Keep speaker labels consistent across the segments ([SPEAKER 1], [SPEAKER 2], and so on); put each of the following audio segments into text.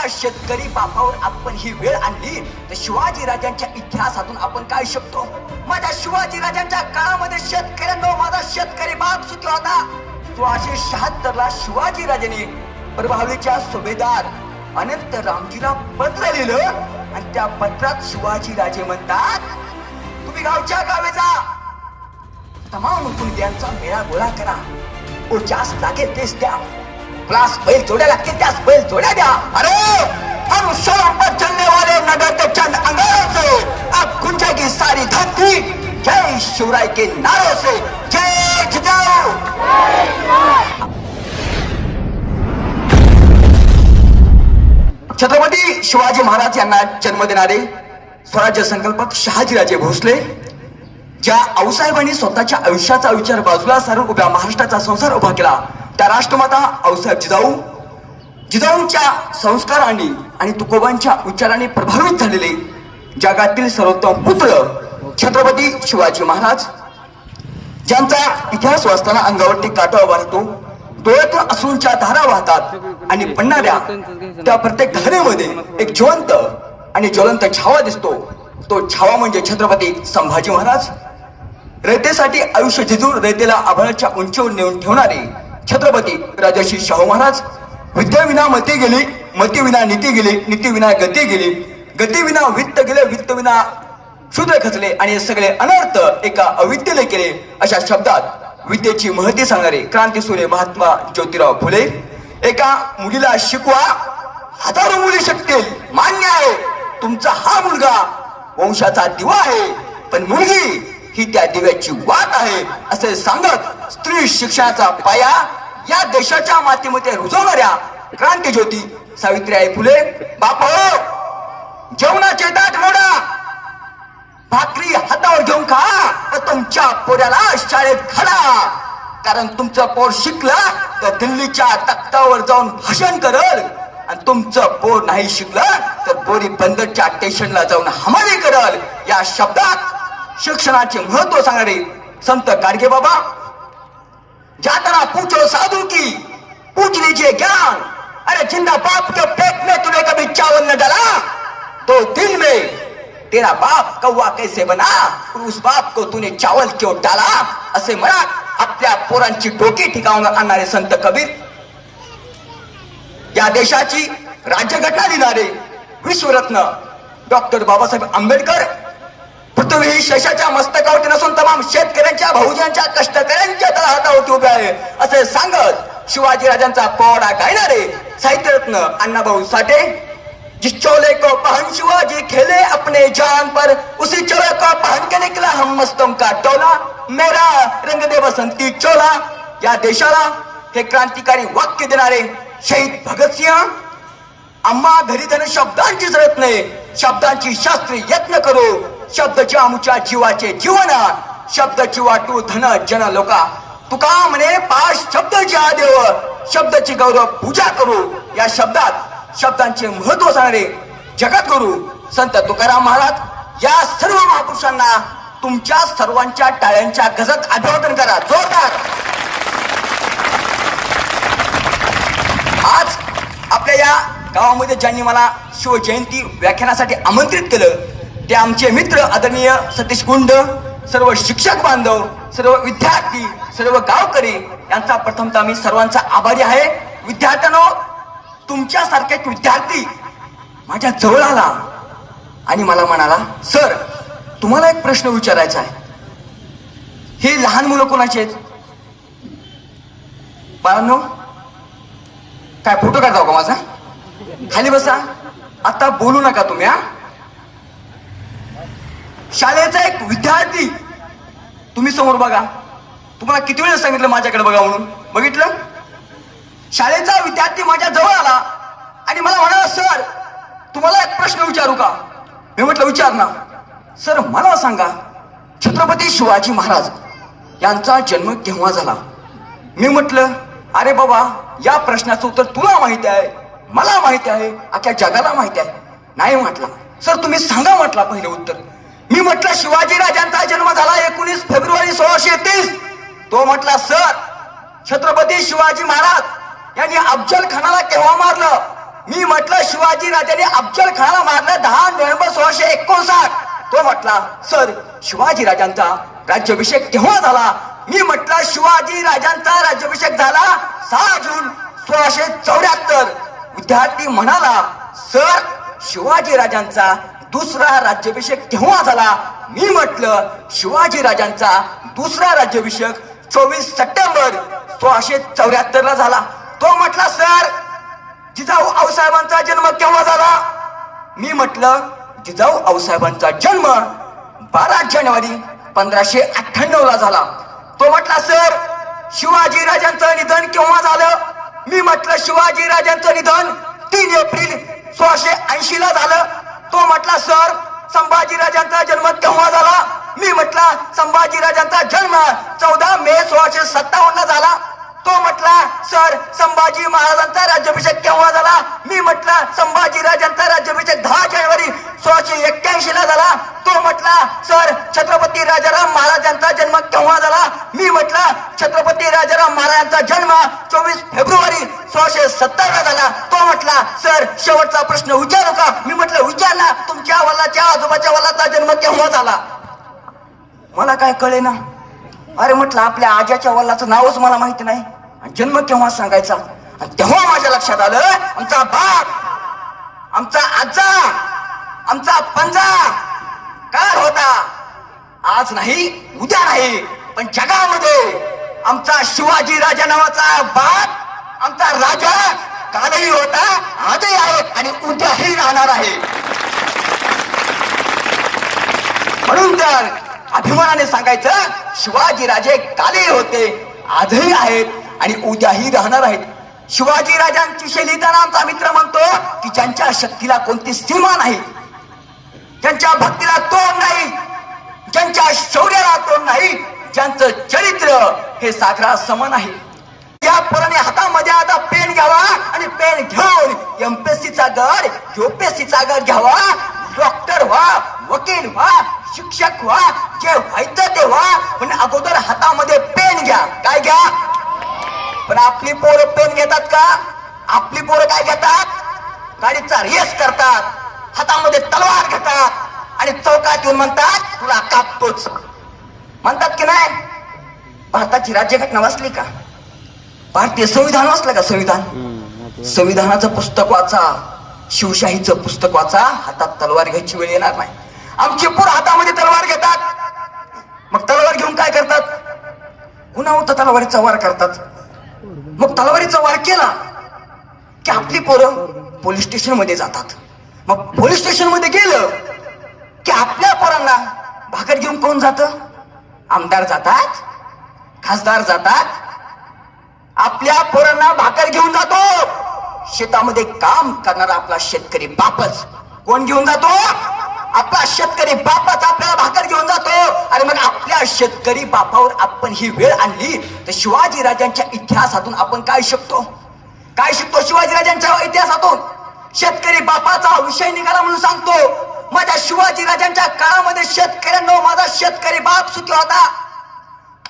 [SPEAKER 1] त्या शेतकरी बापावर आपण ही वेळ आणली तर शिवाजी राजांच्या इतिहासातून आपण काय शकतो? माझ्या शिवाजी राजांच्या काळामध्ये शेतकऱ्यांना माझा शेतकरी बाप सुटला होता. सोळाशे शहात्तर ला शिवाजी राजांनी प्रभावीच्या सुभेदार अनंत रामजीला पत्र लिहिलं आणि त्या पत्रात शिवाजी राजे म्हणतात तुम्ही गावच्या गावे जा. तमाम कुंड्यांचा मेळा गोळा करा. ओ जास्त लागेल तेच द्या क्लास बैल जोड्या लागतील त्यास बैल जोड्या द्या. अरे हम सड़क पर चलने वाले नगर के चंद अंगारों से अब गुंजेगी सारी धरती जय शिवराय के नारों से जय जिजाऊ छत्रपती शिवाजी महाराज यांना जन्म देणारे स्वराज्य संकल्पक शहाजीराजे भोसले ज्या आऊसाहेबांनी स्वतःच्या आयुष्याचा विचार बाजूला सारून उभ्या महाराष्ट्राचा संसार उभा केला. त्या राष्ट्रमाता आऊसाहेब जिजाऊ जिजाऊंच्या संस्काराने आणि तुकोबांच्या उच्चाराने प्रभावित झालेले जगातील सर्वोत्तम पुत्र छत्रपती शिवाजी महाराज ज्यांचा इतिहास वाचताना अंगावरती काटा वाहतो असून असूनच्या धारा वाहतात आणि पडणाऱ्या त्या प्रत्येक धारेमध्ये एक जिवंत आणि ज्वलंत छावा दिसतो. तो छावा म्हणजे छत्रपती संभाजी महाराज. रयतेसाठी आयुष्य झिजून रयतेला आभाळाच्या उंचीवर नेऊन ठेवणारे छत्रपती राजर्षी शाहू महाराज. विद्याविना मती गेली मतीविना नीती गेली नीतीविना गती गेली. गतीविना वित्त गेले वित्तविना शूद्र खचले आणि सगळे अनर्थ एका अविद्येने केले. अशा शब्दात विद्येची महती सांगणारे क्रांतीसूर्य महात्मा ज्योतिराव फुले एका मुलीला शिकवा हजारो मुली शकतील. मान्य आहे तुमचा हा मुलगा वंशाचा दिवा आहे. पण मुलगी ही त्या दिव्याची वाट आहे असे सांगत स्त्री शिक्षणाचा पाया या देशाच्या मातीमध्ये रुजवणाऱ्या क्रांती ज्योती सावित्रीबाई फुले बाप हो! जेवणाचे ताट मोडा! भाकरी हातावर घेऊन खा व तुमच्या पोऱ्याला शाळेत घाला! कारण तुमचं पोर शिकलं तर दिल्लीच्या तख्तावर जाऊन भाषण करल. आणि तुमचं पोर नाही शिकलं तर बोरी बंदरच्या स्टेशनला जाऊन हमाली करल. या शब्दात शिक्षणाचे महत्त्व सांगणारे संत गाडगे बाबा जातना पूछो साधु की पूछ लीजिए ज्ञान अरे जिंदा बाप के पेट में तूने कभी चावल न डाला? तो दिन में तेरा बाप कौवा कैसे बना? उस बाप को तूने चावल क्यों डाला? असे म्हणा आपल्या पोरांची डोके ठिकावून आणणारे संत कबीर या देशाची राज्यघटना लिहिणारे विश्वरत्न डॉक्टर बाबासाहेब आंबेडकर पृथ्वी ही शेषाच्या मस्तकावरती नसून तमाम शेतकऱ्यांच्या भाऊजांच्या कष्टकऱ्यांच्या तळ हातावरती उभे आहे. असे सांगत शिवाजी राजांचा पोवाडा गायणारे साहित्यरत्न अण्णाभाऊ साठे जिस चोले को पहन शिवाजी खेले अपने जान पर उसी चोले को पहन के निकला हम मस्तों का टोला मेरा रंग दे बसंती चोला या देशाला हे क्रांतिकारी वाक्य देणारे शहीद भगतसिंह आम्हा घरी धन शब्दांची जरत नाही शब्दांची शास्त्री यत्न करू शब्दाची आमच्या जीवाचे जीवन शब्दची वाटू धन जन लोका. तुका म्हणे पाच शब्द ज्या देव शब्दाची गौरव पूजा करू. या शब्दात शब्दांचे महत्त्व सांगणारे जगद्गुरु संत तुकाराम महाराज या सर्व महापुरुषांना तुमच्या सर्वांच्या टाळ्यांच्या गजत अभिवादन करा. जोरदार. आज आपल्या या गावामध्ये ज्यांनी मला शिवजयंती व्याख्यानासाठी आमंत्रित केलं ते आमचे मित्र आदरणीय सतीश कुंड सर्व शिक्षक बांधव सर्व विद्यार्थी सर्व गावकरी यांचा प्रथमतः मी सर्वांचा आभारी आहे. विद्यार्थ्यांनो तुमच्यासारखे एक विद्यार्थी माझ्या जवळ आला आणि मला म्हणाला सर तुम्हाला एक प्रश्न विचारायचा आहे. हे लहान मुलं कोणाचे आहेत? बाळांनो काय फोटो काढता का माझा? खाली बसा. आता बोलू नका तुम्ही हा. शाळेचा एक विद्यार्थी तुम्ही समोर बघा. तुम्हाला किती वेळेस सांगितलं माझ्याकडे बघा म्हणून? बघितलं? शाळेचा विद्यार्थी माझ्या जवळ आला आणि मला म्हणाला सर तुम्हाला एक प्रश्न विचारू का? मी म्हटलं विचार ना. सर मला सांगा छत्रपती शिवाजी महाराज यांचा जन्म केव्हा झाला? मी म्हटलं अरे बाबा या प्रश्नाचं उत्तर तुला माहिती आहे मला माहिती आहे अख्या जगाला माहिती आहे. नाही म्हटला. सर तुम्ही सांगा म्हटला पहिलं उत्तर. मी म्हटलं शिवाजी राजांचा जन्म झाला एकोणीस फेब्रुवारी सोळाशे तीस. तो म्हटला सर छत्रपती शिवाजी महाराज यांनी अफजल खानाला केव्हा मारलं? मी म्हटलं शिवाजी राजाने अफजल खानाला मारलं दहा नोव्हेंबर सोळाशे एकोणसाठ. तो म्हटला सर शिवाजी राजांचा राज्याभिषेक केव्हा झाला? मी म्हटलं शिवाजी राजांचा राज्याभिषेक झाला सहा जून सोळाशे चौऱ्याहत्तर. विद्यार्थी म्हणाला सर शिवाजी राजांचा दुसरा राज्याभिषेक केव्हा झाला. मी म्हटलं शिवाजी राजांचा दुसरा राज्याभिषेक चोवीस सप्टेंबर सोळाशे चौऱ्याहत्तर ला झाला. तो म्हटला सर जिजाऊ आऊसाहेबांचा जन्म केव्हा झाला? मी म्हटलं जिजाऊ आऊसाहेबांचा जन्म बारा जानेवारी पंधराशे अठ्ठ्याण्णव ला झाला. तो म्हटला सर शिवाजी राजांचं निधन केव्हा झालं? मी म्हटलं शिवाजी राजांचं निधन तीन एप्रिल सोळाशे ऐंशी ला झालं. तो म्हटला सर संभाजी राजांचा जन्म केव्हा झाला? मी म्हटला संभाजी राजांचा जन्म चौदा मे सोळाशे सत्तावन्न ला झाला. तो म्हटला सर संभाजी महाराजांचा राज्याभिषेक केव्हा झाला? मी म्हटला संभाजी राजांचा राज्याभिषेक दहा जानेवारी सोळाशे एक्क्याऐंशी ला झाला. सर छत्रपती राजाराम महाराजांचा जन्म केव्हा झाला? मी म्हटलं छत्रपती राजाराम महाराजांचा जन्म चोवीस फेब्रुवारी सोळाशे सत्तर ला झाला. तो म्हटला सर शेवटचा प्रश्न विचारू का? मी म्हटलं विचार ना तुमच्या वल्लाच्या आजोबाच्या वल्लाचा जन्म केव्हा झाला? मला काय कळे ना अरे म्हटलं आपल्या आज्याच्या वल्लाचं नावच मला माहिती नाही. आणि जन्म केव्हा सांगायचा? आणि तेव्हा माझ्या लक्षात आलं आमचा बाप आमचा आजा आमचा पंजा काय होता. आज नाही उद्या नाही पण जगामध्ये आमचा शिवाजी राजा नावाचा बाप आमचा राजा कालही होता आजही आहे आणि उद्याही राहणार आहे. म्हणून तर अभिमानाने सांगायचं शिवाजी राजे कालही होते आजही आहेत आणि उद्याही राहणार आहेत. शिवाजी राजांची शैली लिहिताना आमचा मित्र म्हणतो की ज्यांच्या शक्तीला कोणती सीमा नाही ज्यांच्या भक्तीला तोंड नाही ज्यांच्या शौर्याला तोड नाही ज्यांचं चरित्र हे सागरा समान आहे. या पोराने हातामध्ये आता पेन घ्यावा आणि पेन घेऊन एमपीएससीचा गड युपीएससीचा गड घ्यावा. डॉक्टर व्हा वकील व्हा शिक्षक व्हा जे व्हायचं ते व्हा पण अगोदर हातामध्ये पेन घ्या. काय घ्या? पण आपली पोरं पेन घेतात का? आपली पोरं काय घेतात? गाडीचा रेस करतात. हातामध्ये तलवार घेतात आणि चौकात येऊन म्हणतात तुला कापतोच. म्हणतात की नाही भारताची राज्यघटना वाचली का? भारतीय संविधान वाचलं का संविधान? संविधानाचं पुस्तक वाचा शिवशाहीचं पुस्तक वाचा हातात तलवार घ्यायची वेळ येणार नाही. आमचे पोर हातामध्ये तलवार घेतात. मग तलवार घेऊन काय करतात? होतं तलवारीचा वार करतात. मग तलवारीचा वार केला की आपली पोरं पोलीस स्टेशनमध्ये जातात. मग पोलीस स्टेशनमध्ये गेलं की आपल्या पोरांना भाकर घेऊन कोण जात? आमदार जातात खासदार जातात. आपल्या पोरांना भाकर घेऊन जातो. शेतामध्ये काम करणारा आपला शेतकरी बापच. कोण घेऊन जातो? आपला शेतकरी बापच आपल्याला भाकर घेऊन जातो. आणि मग आपल्या शेतकरी बापावर आपण ही वेळ आणली तर शिवाजी राजांच्या इतिहासातून आपण काय शिकतो? काय शिकतो शिवाजी राजांच्या इतिहासातून? शेतकरी बापाचा विषय निघाला म्हणून सांगतो. माझ्या शिवाजी राजांच्या काळामध्ये शेतकऱ्यांना माझा शेतकरी बाप सुखी होता.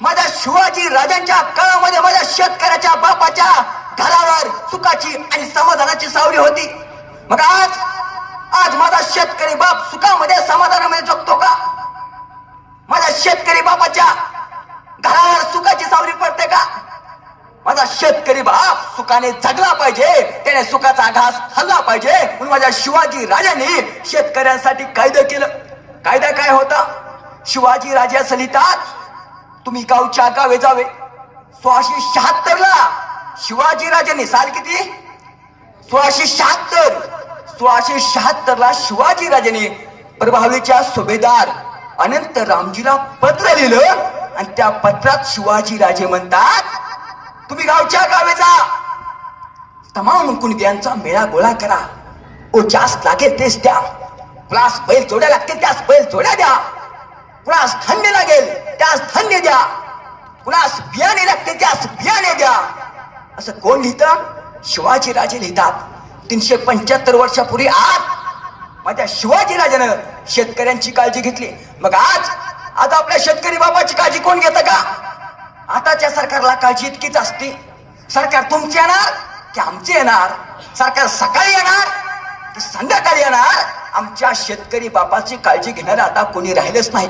[SPEAKER 1] माझ्या शिवाजी राजांच्या काळामध्ये माझ्या शेतकऱ्याच्या बापाच्या घरावर सुखाची आणि समाधानाची सावली होती. मग आज आज माझा शेतकरी बाप सुखामध्ये समाधानामध्ये जगतो का? माझ्या शेतकरी बापाच्या घरावर सुखाची सावली माझा शेतकरी बाप सुखाने जगला पाहिजे त्याने सुखाचा घास खाल्ला पाहिजे. म्हणून माझ्या शिवाजी राजांनी शेतकऱ्यांसाठी कायदा केलं. कायदा काय होता? शिवाजी राजा सलितात तुम्ही गावच्या गावे जावे. सोळाशे शहात्तर ला शिवाजी राजांनी साल किती? सोळाशे शहात्तर. सोळाशे शहात्तर ला शिवाजी राजांनी प्रभावीच्या सुभेदार अनंत रामजीला पत्र लिहिलं. आणि त्या पत्रात शिवाजी राजे म्हणतात तुम्ही गावच्या गावे जा. तमाम कुणब्यांचा मेळा गोळा करा. ओ जास्त लागेल तेच द्या. कुणास बैल जोड्या लागतील त्यास बैल जोड्या द्या. कुणास धान्य लागेल त्यास धान्य द्या. कुणास बियाणे लागते त्यास बियाणे द्या. असं कोण लिहितं? शिवाजी राजे लिहितात. तीनशे पंच्याहत्तर वर्षापूर्वी आज माझ्या शिवाजी राजानं शेतकऱ्यांची काळजी घेतली. मग आज आता आपल्या शेतकरी बाबाची काळजी कोण घेतं का? आताच्या सरकारला काळजी इतकीच असते. सरकार तुमचे येणार की आमचे येणार. सरकार सकाळी येणार की संध्याकाळी येणार. आमच्या शेतकरी बापाची काळजी घेणारे आता कोणी राहिलेच नाही.